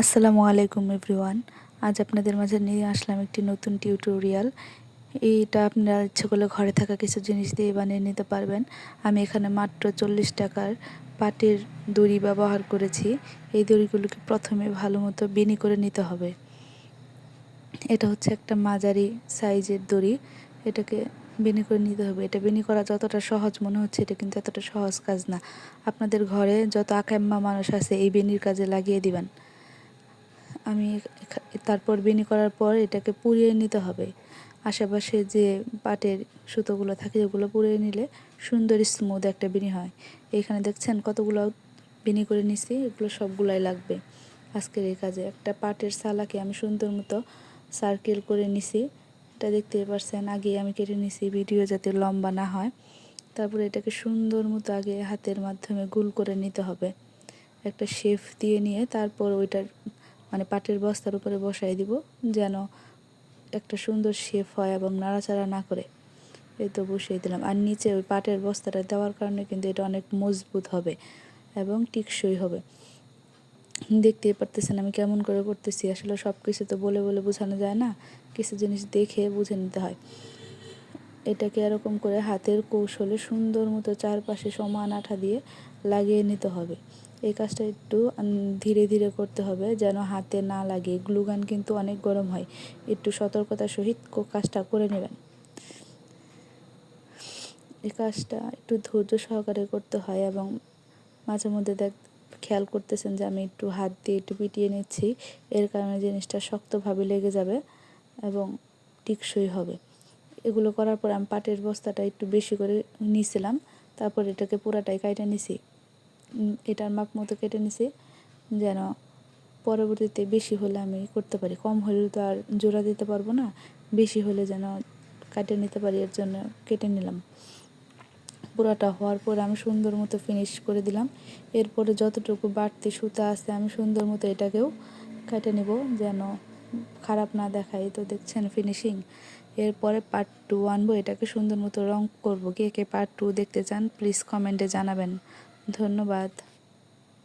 আসসালামু আলাইকুম এভরিওয়ান। আজ আপনাদের মাঝে নিয়ে আসলাম একটি নতুন টিউটোরিয়াল। এইটা আপনারা ইচ্ছে করলে ঘরে থাকা কিছু জিনিস দিয়ে বানিয়ে নিতে পারবেন। আমি এখানে মাত্র চল্লিশ টাকার পাটের দড়ি ব্যবহার করেছি। এই দড়িগুলোকে প্রথমে ভালো মতো বেনি করে নিতে হবে। এটা হচ্ছে একটা মাঝারি সাইজের দড়ি। এটাকে বেনি করে নিতে হবে। এটা বেনি করা যতটা সহজ মনে হচ্ছে, এটা কিন্তু এতটা সহজ কাজ না। আপনাদের ঘরে যত আকাম্মা মানুষ আছে, এই বেনির কাজে লাগিয়ে দিবেন। আমি তারপর বেনি করার পর এটাকে পুড়িয়ে নিতে হবে। আশেপাশে যে পাটের সুতোগুলো থাকে, ওগুলো পুড়িয়ে নিলে সুন্দর স্মুথ একটা বিনি হয়। এইখানে দেখছেন কতগুলো বিনি করে নিছি, এগুলো সবগুলাই লাগবে। আজকের এই কাজে একটা পাটের সালাকে আমি সুন্দর মতো সার্কেল করে নিছি। এটা দেখতে পারছেন আগে আমি কেটে নিছি, ভিডিও যাতে লম্বা না হয়। তারপরে এটাকে সুন্দর মতো আগে হাতের মাধ্যমে গুল করে নিতে হবে। একটা শেফ দিয়ে নিয়ে তারপর ওইটার মানে পাটের বস্তার উপরে বসাই দিব, যেন একটা সুন্দর শেপ হয় এবং নাড়াচাড়া না করে। এই তো বসিয়ে দিলাম। আর নিচে ওই পাটের বস্তাটা দেওয়ার কারণে কিন্তু এটা অনেক মজবুত হবে এবং টিকসই হবে। দেখতেই পারতেছেন আমি কেমন করে করতেছি। আসলে সব কিছু তো বলে বলে বোঝানো যায় না, কিছু জিনিস দেখে বুঝে নিতে হয়। এটাকে এরকম করে হাতের কৌশলে সুন্দর মতো চারপাশে সমান আঠা দিয়ে লাগিয়ে নিতে হবে। এই কাজটা একটু ধীরে ধীরে করতে হবে যেন হাতে না লাগে। গ্লুগান কিন্তু অনেক গরম হয়। একটু সতর্কতার সহিত কাজটা করে নেবেন। এই কাজটা একটু ধৈর্য সহকারে করতে হয় এবং মাঝে মধ্যে দেখ, খেয়াল করতেছেন যে আমি একটু হাত দিয়ে একটু পিটিয়ে নিচ্ছি। এর কারণে জিনিসটা শক্তভাবে লেগে যাবে এবং টিকসই হবে। এগুলো করার পর আমি পাটের বস্তাটা একটু বেশি করে নিয়েছিলাম তারপর এটাকে পুরাটাই কাইটে নিছি। এটার মাপ মতো কেটে নিছি, যেন পরবর্তীতে বেশি হলে আমি করতে পারি। কম হলে তো আর জোড়া দিতে পারব না, বেশি হলে যেন কাটে নিতে পারি, এর জন্য কেটে নিলাম। পুরাটা হওয়ার পর আমি সুন্দর মতো ফিনিশ করে দিলাম। এরপরে যতটুকু বাড়তি সুতা আছে, আমি সুন্দর মতো এটাকেও কেটে নেব, যেন খারাপ না দেখায়। তো দেখছেন ফিনিশিং এরপরে পার্ট টু আনব, এটাকে সুন্দর মতো রং করব। কে কে পার্ট টু দেখতে চান প্লিজ কমেন্টে জানাবেন। ধন্যবাদ।